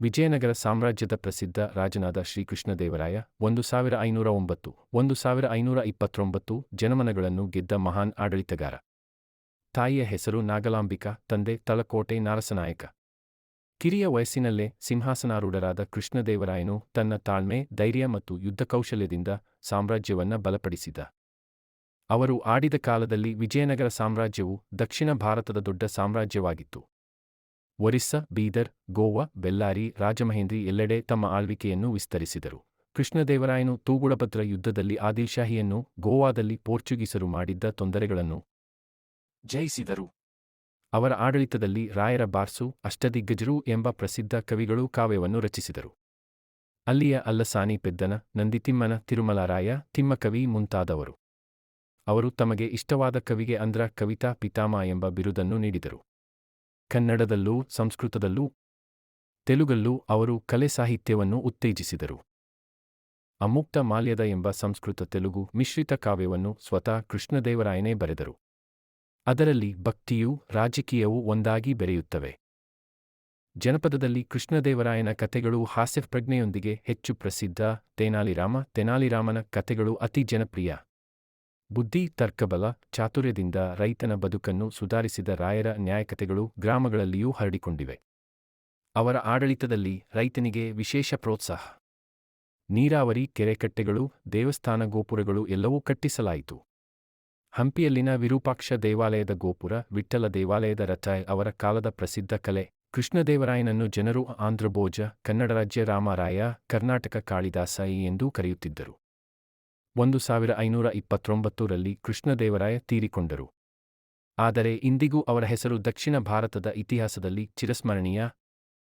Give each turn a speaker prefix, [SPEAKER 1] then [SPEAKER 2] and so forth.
[SPEAKER 1] ವಿಜಯನಗರ ಸಾಮ್ರಾಜ್ಯದ ಪ್ರಸಿದ್ಧ ರಾಜನಾದ ಶ್ರೀಕೃಷ್ಣದೇವರಾಯ ಒಂದು ಸಾವಿರ ಐನೂರ ಒಂಬತ್ತು, ಒಂದು ಸಾವಿರ ಐನೂರ ಇಪ್ಪತ್ತೊಂಬತ್ತು ಜನಮನಗಳನ್ನು ಗೆದ್ದ ಮಹಾನ್ ಆಡಳಿತಗಾರ. ತಾಯಿಯ ಹೆಸರು ನಾಗಲಾಂಬಿಕಾ, ತಂದೆ ತಲಕೋಟೆ ನಾರಸನಾಯಕ. ಕಿರಿಯ ವಯಸ್ಸಿನಲ್ಲೇ ಸಿಂಹಾಸನಾರೂಢರಾದ ಕೃಷ್ಣದೇವರಾಯನು ತನ್ನ ತಾಳ್ಮೆ, ಧೈರ್ಯ ಮತ್ತು ಯುದ್ಧ ಕೌಶಲ್ಯದಿಂದ ಸಾಮ್ರಾಜ್ಯವನ್ನ ಬಲಪಡಿಸಿದ. ಅವರು ಆಡಿದ ಕಾಲದಲ್ಲಿ ವಿಜಯನಗರ ಸಾಮ್ರಾಜ್ಯವು ದಕ್ಷಿಣ ಭಾರತದ ದೊಡ್ಡ ಸಾಮ್ರಾಜ್ಯವಾಗಿತ್ತು. ಒರಿಸ್ಸಾ, ಬೀದರ್, ಗೋವಾ ಬೆಲ್ಲಾರಿ ರಾಜಮಹೇಂದ್ರಿ ಎಲ್ಲೆಡೆ ತಮ್ಮ ಆಳ್ವಿಕೆಯನ್ನು ವಿಸ್ತರಿಸಿದರು. ಕೃಷ್ಣದೇವರಾಯನು ತೂಗುಳಭದ್ರ ಯುದ್ಧದಲ್ಲಿ ಆದಿಲ್ಶಾಹಿಯನ್ನು ಗೋವಾದಲ್ಲಿ ಪೋರ್ಚುಗೀಸರು ಮಾಡಿದ್ದ ತೊಂದರೆಗಳನ್ನು ಜಯಿಸಿದರು. ಅವರ ಆಡಳಿತದಲ್ಲಿ ರಾಯರ ಬಾರ್ಸು, ಅಷ್ಟದಿಗ್ಗಜರು ಎಂಬ ಪ್ರಸಿದ್ಧ ಕವಿಗಳು ಕಾವ್ಯವನ್ನು ರಚಿಸಿದರು. ಅಲ್ಲಿಯ ಅಲ್ಲಸಾನಿ ಪೆದ್ದನ, ನಂದಿತಿಮ್ಮನ ತಿರುಮಲಾರಾಯ, ತಿಮ್ಮಕವಿ ಮುಂತಾದವರು. ಅವರು ತಮಗೆ ಇಷ್ಟವಾದ ಕವಿಗೆ ಅಂದ್ರ ಕವಿತಾ ಪಿತಾಮ ಎಂಬ ಬಿರುದನ್ನು ನೀಡಿದರು. ಕನ್ನಡದಲ್ಲೂ ಸಂಸ್ಕೃತದಲ್ಲೂ ತೆಲುಗಲ್ಲೂ ಅವರು ಕಲೆ ಸಾಹಿತ್ಯವನ್ನು ಉತ್ತೇಜಿಸಿದರು. ಅಮುಕ್ತ ಮಾಲ್ಯದ ಎಂಬ ಸಂಸ್ಕೃತ ತೆಲುಗು ಮಿಶ್ರಿತ ಕಾವ್ಯವನ್ನು ಸ್ವತಃ ಕೃಷ್ಣದೇವರಾಯನೇ ಬರೆದರು. ಅದರಲ್ಲಿ ಭಕ್ತಿಯೂ ರಾಜಕೀಯವೂ ಒಂದಾಗಿ ಬೆರೆಯುತ್ತವೆ. ಜನಪದದಲ್ಲಿ ಕೃಷ್ಣದೇವರಾಯನ ಕಥೆಗಳು ಹಾಸ್ಯಪ್ರಜ್ಞೆಯೊಂದಿಗೆ ಹೆಚ್ಚು ಪ್ರಸಿದ್ಧ, ತೆನಾಲಿರಾಮ, ತೆನಾಲಿರಾಮನ ಕಥೆಗಳು ಅತಿ ಜನಪ್ರಿಯ. ಬುದ್ಧಿ ತರ್ಕಬಲ ಚಾತುರ್ಯದಿಂದ ರೈತನ ಬದುಕನ್ನು ಸುಧಾರಿಸಿದ ರಾಯರ ನ್ಯಾಯಕತೆಗಳು ಗ್ರಾಮಗಳಲ್ಲಿಯೂ ಹರಡಿಕೊಂಡಿವೆ. ಅವರ ಆಡಳಿತದಲ್ಲಿ ರೈತನಿಗೆ ವಿಶೇಷ ಪ್ರೋತ್ಸಾಹ. ನೀರಾವರಿ, ಕೆರೆಕಟ್ಟೆಗಳು, ದೇವಸ್ಥಾನ ಗೋಪುರಗಳು ಎಲ್ಲವೂ ಕಟ್ಟಿಸಲಾಯಿತು. ಹಂಪಿಯಲ್ಲಿನ ವಿರೂಪಾಕ್ಷ ದೇವಾಲಯದ ಗೋಪುರ, ವಿಠ್ಠಲ ದೇವಾಲಯದ ರಥ ಅವರ ಕಾಲದ ಪ್ರಸಿದ್ಧ ಕಲೆ, ಕೃಷ್ಣದೇವರಾಯನನ್ನು ಜನರು ಆಂಧ್ರಭೋಜ, ಕನ್ನಡ ರಾಜ್ಯ ರಾಮರಾಯ, ಕರ್ನಾಟಕ ಕಾಳಿದಾಸ ಎಂದೂ ಕರೆಯುತ್ತಿದ್ದರು. ಒಂದು ಸಾವಿರ ಐನೂರ ಇಪ್ಪತ್ತೊಂಬತ್ತರಲ್ಲಿ ಕೃಷ್ಣದೇವರಾಯ ತೀರಿಕೊಂಡರು. ಆದರೆ ಇಂದಿಗೂ ಅವರ ಹೆಸರು ದಕ್ಷಿಣ ಭಾರತದ ಇತಿಹಾಸದಲ್ಲಿ ಚಿರಸ್ಮರಣೀಯ